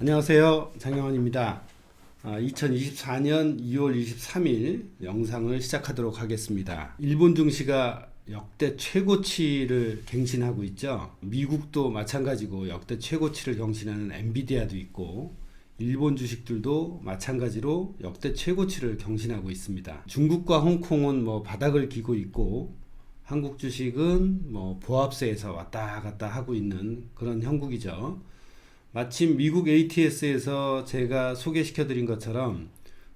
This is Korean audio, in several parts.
안녕하세요. 장영환입니다. 2024년 2월 23일 영상을 시작하도록 하겠습니다. 일본 증시가 역대 최고치를 갱신하고 있죠. 미국도 마찬가지고 역대 최고치를 경신하는 엔비디아도 있고 일본 주식들도 마찬가지로 역대 최고치를 경신하고 있습니다. 중국과 홍콩은 뭐 바닥을 기고 있고 한국 주식은 뭐 보합세에서 왔다 갔다 하고 있는 그런 형국이죠. 마침 미국 ATS에서 제가 소개시켜 드린 것처럼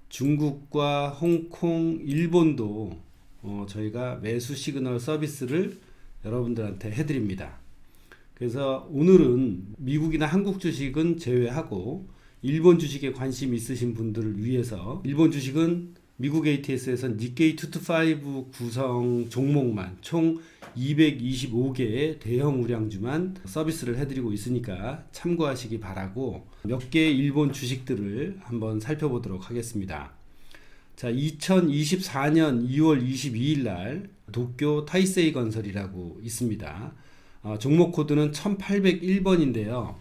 중국과 홍콩, 일본도 어, 저희가 매수 시그널 서비스를 여러분들한테 해드립니다. 그래서 오늘은 미국이나 한국 주식은 제외하고 일본 주식에 관심 있으신 분들을 위해서 일본 주식은 미국 ATS에서 니케이 225 구성 종목만 총 225개의 대형 우량주만 서비스를 해드리고 있으니까 참고하시기 바라고 몇 개의 일본 주식들을 한번 살펴보도록 하겠습니다. 자, 2024년 2월 22일 날 도쿄 타이세이 건설이라고 있습니다. 어, 종목 코드는 1801번인데요.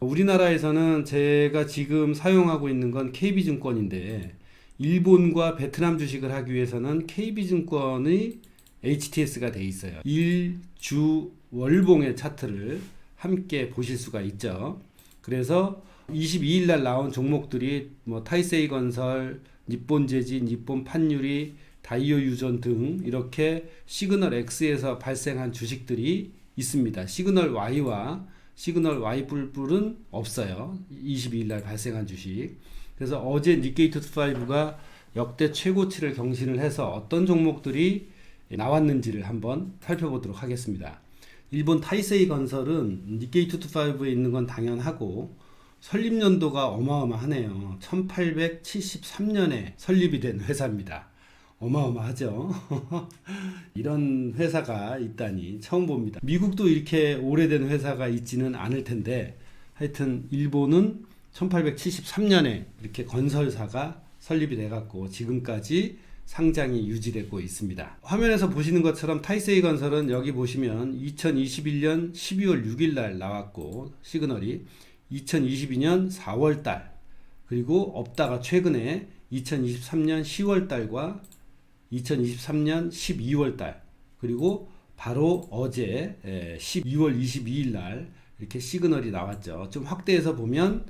우리나라에서는 제가 지금 사용하고 있는 건 KB증권인데 일본과 베트남 주식을 하기 위해서는 KB증권의 HTS가 돼 있어요. 일주 월봉의 차트를 함께 보실 수가 있죠. 그래서 22일 날 나온 종목들이 뭐 타이세이 건설, 니폰 제지, 니폰 판유리, 다이오 유전 등 이렇게 시그널 X에서 발생한 주식들이 있습니다. 시그널 Y와 시그널 Y 뿔뿔은 없어요. 22일 날 발생한 주식. 그래서 어제 니케이 투5가 역대 최고치를 경신을 해서 어떤 종목들이 나왔는지를 한번 살펴보도록 하겠습니다. 일본 타이세이 건설은 니케이 투5에 있는 건 당연하고 설립 연도가 어마어마하네요. 1873년에 설립이 된 회사입니다. 어마어마하죠. 이런 회사가 있다니 처음 봅니다. 미국도 이렇게 오래된 회사가 있지는 않을 텐데 하여튼 일본은 1873년에 이렇게 건설사가 설립이 돼갖고 지금까지 상장이 유지되고 있습니다. 화면에서 보시는 것처럼 타이세이 건설은 여기 보시면 2021년 12월 6일 날 나왔고 시그널이 2022년 4월 달 그리고 없다가 최근에 2023년 10월 달과 2023년 12월 달 그리고 바로 어제 12월 22일 날 이렇게 시그널이 나왔죠. 좀 확대해서 보면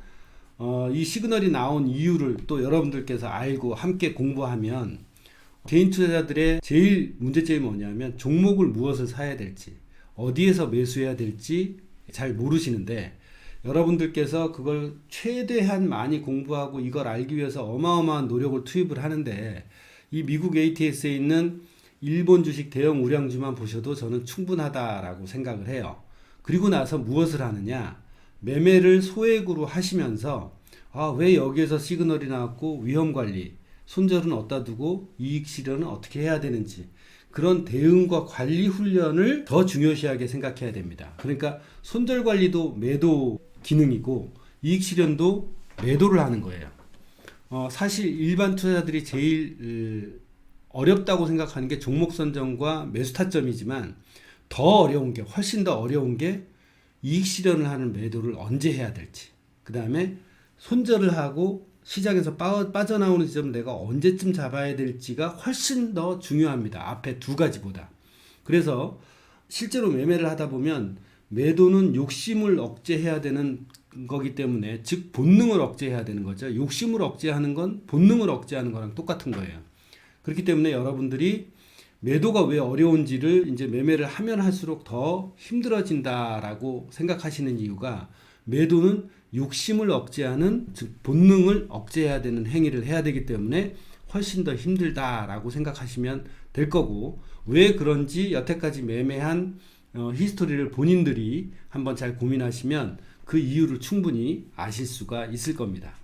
어, 이 시그널이 나온 이유를 또 여러분들께서 알고 함께 공부하면 개인 투자자들의 제일 문제점이 뭐냐면 종목을 무엇을 사야 될지 어디에서 매수해야 될지 잘 모르시는데 여러분들께서 그걸 최대한 많이 공부하고 이걸 알기 위해서 어마어마한 노력을 투입을 하는데 이 미국 ATS에 있는 일본 주식 대형 우량주만 보셔도 저는 충분하다라고 생각을 해요. 그리고 나서 무엇을 하느냐? 매매를 소액으로 하시면서 아, 왜 여기에서 시그널이 나왔고 위험 관리, 손절은 어디다 두고 이익 실현은 어떻게 해야 되는지 그런 대응과 관리 훈련을 더 중요시하게 생각해야 됩니다. 그러니까 손절 관리도 매도 기능이고 이익 실현도 매도를 하는 거예요. 어, 사실 일반 투자자들이 제일 어렵다고 생각하는 게 종목 선정과 매수 타점이지만 더 어려운 게 훨씬 더 어려운 게 이익 실현을 하는 매도를 언제 해야 될지 그 다음에 손절을 하고 시장에서 빠, 져나오는 지점 내가 언제쯤 잡아야 될지가 훨씬 더 중요합니다. 앞에 두 가지보다. 그래서 실제로 매매를 하다 보면 매도는 욕심을 억제해야 되는 거기 때문에 즉 본능을 억제해야 되는 거죠. 욕심을 억제하는 건 본능을 억제하는 거랑 똑같은 거예요. 그렇기 때문에 여러분들이 매도가 왜 어려운지를 이제 매매를 하면 할수록 더 힘들어진다라고 생각하시는 이유가 매도는 욕심을 억제하는 즉 본능을 억제해야 되는 행위를 해야 되기 때문에 훨씬 더 힘들다라고 생각하시면 될 거고 왜 그런지 여태까지 매매한 어, 히스토리를 본인들이 한번 잘 고민하시면 그 이유를 충분히 아실 수가 있을 겁니다.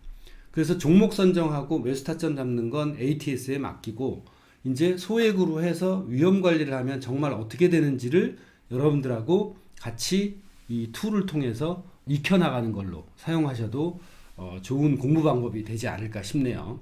그래서 종목 선정하고 매수 타점 잡는 건 ATS에 맡기고 이제 소액으로 해서 위험 관리를 하면 정말 어떻게 되는지를 여러분들하고 같이 이 툴을 통해서 익혀나가는 걸로 사용하셔도 어, 좋은 공부 방법이 되지 않을까 싶네요.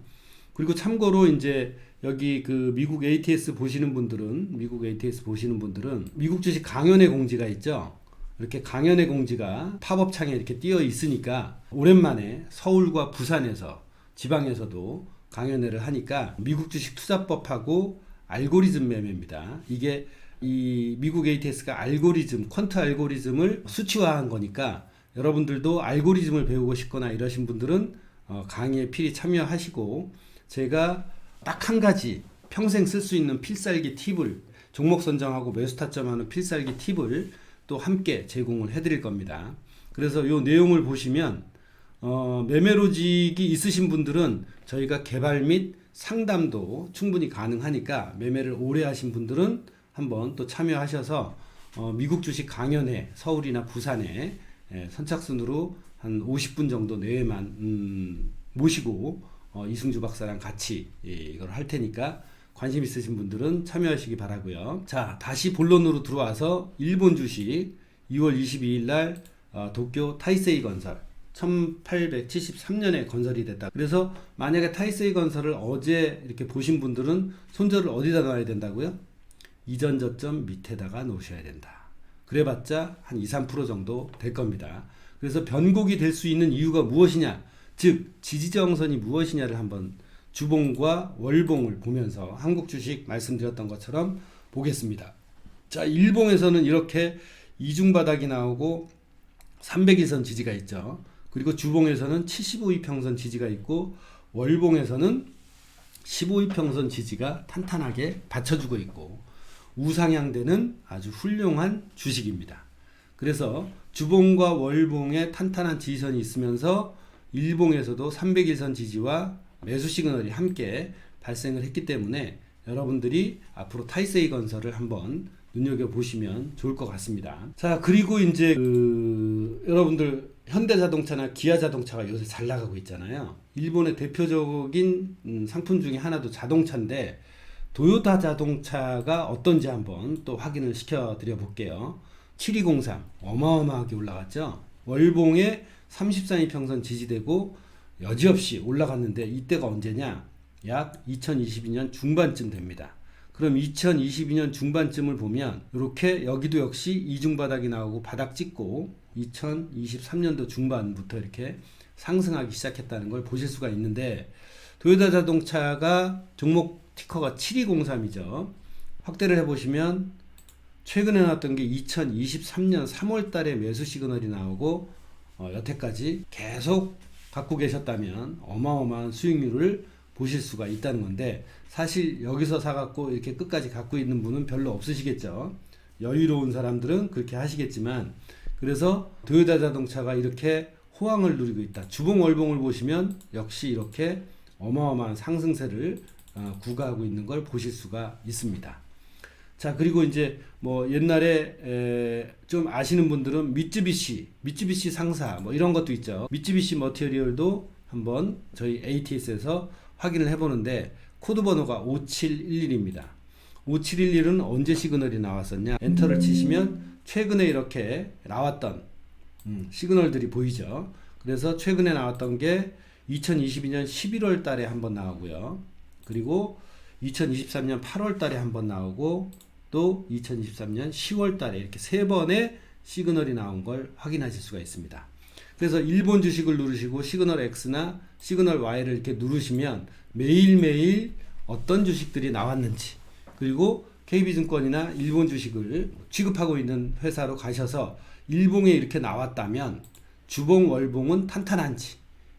그리고 참고로 이제 여기 그 미국 ATS 보시는 분들은 미국 ATS 보시는 분들은 미국 주식 강연회 공지가 있죠. 이렇게 강연의 공지가 팝업 창에 이렇게 띄어 있으니까 오랜만에 서울과 부산에서 지방에서도 강연회를 하니까 미국 주식 투자법하고 알고리즘 매매입니다. 이게 이 미국 ATS가 알고리즘, 퀀트 알고리즘을 수치화한 거니까 여러분들도 알고리즘을 배우고 싶거나 이러신 분들은 어, 강의에 필히 참여하시고 제가 딱 한 가지 평생 쓸 수 있는 필살기 팁을 종목 선정하고 매수 타점하는 필살기 팁을 또 함께 제공을 해드릴 겁니다. 그래서 요 내용을 보시면 어, 매매 로직이 있으신 분들은 저희가 개발 및 상담도 충분히 가능하니까 매매를 오래 하신 분들은 한번 또 참여하셔서 어, 미국 주식 강연회 서울이나 부산에 예, 선착순으로 한 50분 정도 내외만 음, 모시고 어, 이승주 박사랑 같이 예, 이걸 할 테니까 관심 있으신 분들은 참여하시기 바라고요. 자, 다시 본론으로 들어와서 일본 주식 2월 22일 날 어, 도쿄 타이세이 건설 1873년에 건설이 됐다. 그래서 만약에 타이세이 건설을 어제 이렇게 보신 분들은 손절을 어디다 놔야 된다고요? 이전 저점 밑에다가 놓으셔야 된다. 그래봤자 한 2, 3% 정도 될 겁니다. 그래서 변곡이 될 수 있는 이유가 무엇이냐? 즉 지지저항선이 무엇이냐를 한번 주봉과 월봉을 보면서 한국 주식 말씀드렸던 것처럼 보겠습니다. 자, 일봉에서는 이렇게 이중 바닥이 나오고 300일선 지지가 있죠. 그리고 주봉에서는 75이평선 지지가 있고 월봉에서는 15이평선 지지가 탄탄하게 받쳐주고 있고 우상향되는 아주 훌륭한 주식입니다. 그래서 주봉과 월봉에 탄탄한 지지선이 있으면서 일봉에서도 300일선 지지와 매수 시그널이 함께 발생을 했기 때문에 여러분들이 앞으로 타이세이 건설을 한번 눈여겨 보시면 좋을 것 같습니다. 자 그리고 이제 그 여러분들 현대자동차나 기아자동차가 요새 잘 나가고 있잖아요. 일본의 대표적인 음, 상품 중에 하나도 자동차인데 도요타 자동차가 어떤지 한번 또 확인을 시켜 드려 볼게요. 7203 어마어마하게 올라갔죠. 월봉에 33이평선 지지되고 여지없이 올라갔는데 이때가 언제냐? 약 2022년 중반쯤 됩니다. 그럼 2022년 중반쯤을 보면 이렇게 여기도 역시 이중 바닥이 나오고 바닥 찍고 2023년도 중반부터 이렇게 상승하기 시작했다는 걸 보실 수가 있는데 도요타 자동차가 종목 티커가 7203이죠. 확대를 해보시면 최근에 나왔던 게 2023년 3월 달에 매수 시그널이 나오고 어, 여태까지 계속 갖고 계셨다면 어마어마한 수익률을 보실 수가 있다는 건데 사실 여기서 사갖고 이렇게 끝까지 갖고 있는 분은 별로 없으시겠죠. 여유로운 사람들은 그렇게 하시겠지만 그래서 도요타 자동차가 이렇게 호황을 누리고 있다. 주봉 월봉을 보시면 역시 이렇게 어마어마한 상승세를 어, 구가하고 있는 걸 보실 수가 있습니다. 자 그리고 이제 뭐 옛날에 에, 좀 아시는 분들은 미쯔비시, 미쯔비시 상사 뭐 이런 것도 있죠. 미쯔비시 머티리얼도 한번 저희 ATS에서 확인을 해보는데 코드 번호가 5711입니다. 5711은 언제 시그널이 나왔었냐? 엔터를 치시면 최근에 이렇게 나왔던 음, 시그널들이 보이죠. 그래서 최근에 나왔던 게 2022년 11월 달에 한 번 나오고요. 그리고 2023년 8월 달에 한 번 나오고 또 2023년 10월 달에 이렇게 세 번의 시그널이 나온 걸 확인하실 수가 있습니다. 그래서 일본 주식을 누르시고 시그널 X나 시그널 Y를 이렇게 누르시면 매일매일 어떤 주식들이 나왔는지 그리고 KB증권이나 일본 주식을 취급하고 있는 회사로 가셔서 일봉에 이렇게 나왔다면 주봉 월봉은 탄탄한지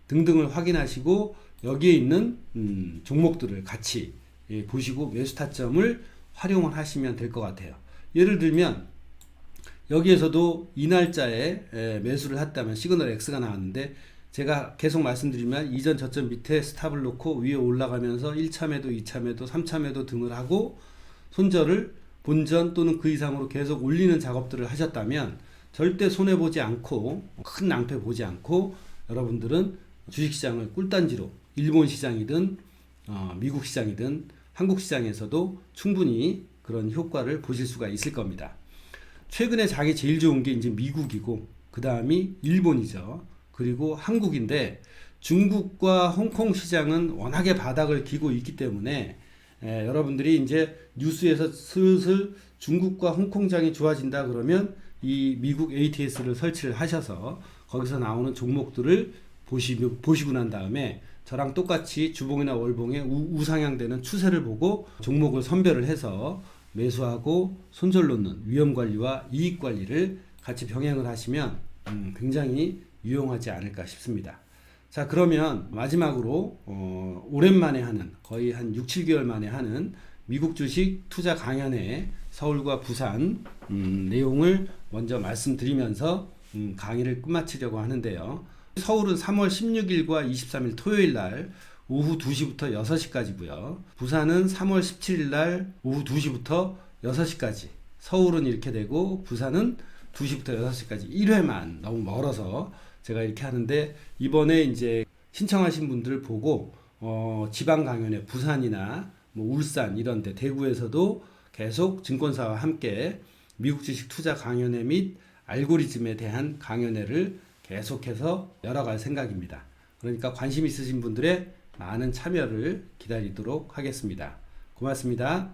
등등을 확인하시고 여기에 있는 음, 종목들을 같이 예, 보시고 매수 타점을 활용을 하시면 될 것 같아요. 예를 들면 여기에서도 이 날짜에 에, 매수를 했다면 시그널 X가 나왔는데 제가 계속 말씀드리면 이전 저점 밑에 스탑을 놓고 위에 올라가면서 1차 매도, 2차 매도, 3차 매도 등을 하고 손절을 본전 또는 그 이상으로 계속 올리는 작업들을 하셨다면 절대 손해 보지 않고 큰 낭패 보지 않고 여러분들은 주식시장을 꿀단지로 일본 시장이든 어, 미국 시장이든 한국 시장에서도 충분히 그런 효과를 보실 수가 있을 겁니다. 최근에 자기 제일 좋은 게 이제 미국이고 그 다음이 일본이죠. 그리고 한국인데 중국과 홍콩 시장은 워낙에 바닥을 기고 있기 때문에 에, 여러분들이 이제 뉴스에서 슬슬 중국과 홍콩장이 좋아진다 그러면 이 미국 ATS를 설치를 하셔서 거기서 나오는 종목들을 보시, 보시고 난 다음에 저랑 똑같이 주봉이나 월봉의 우, 우상향되는 추세를 보고 종목을 선별을 해서 매수하고 손절 놓는 위험 관리와 이익 관리를 같이 병행을 하시면 음, 굉장히 유용하지 않을까 싶습니다. 자 그러면 마지막으로 어, 오랜만에 하는 거의 한 6, 7개월 만에 하는 미국 주식 투자 강연회 서울과 부산 음, 내용을 먼저 말씀드리면서 음, 강의를 끝마치려고 하는데요. 서울은 3월 16일과 23일 토요일 날 오후 2시부터 6시까지고요. 부산은 3월 17일 날 오후 2시부터 6시까지. 서울은 이렇게 되고 부산은 2시부터 6시까지 1회만 너무 멀어서 제가 이렇게 하는데 이번에 이제 신청하신 분들을 보고 어, 지방 강연회 부산이나 뭐 울산 이런 데 대구에서도 계속 증권사와 함께 미국 주식 투자 강연회 및 알고리즘에 대한 강연회를 계속해서 열어갈 생각입니다. 그러니까 관심 있으신 분들의 많은 참여를 기다리도록 하겠습니다. 고맙습니다.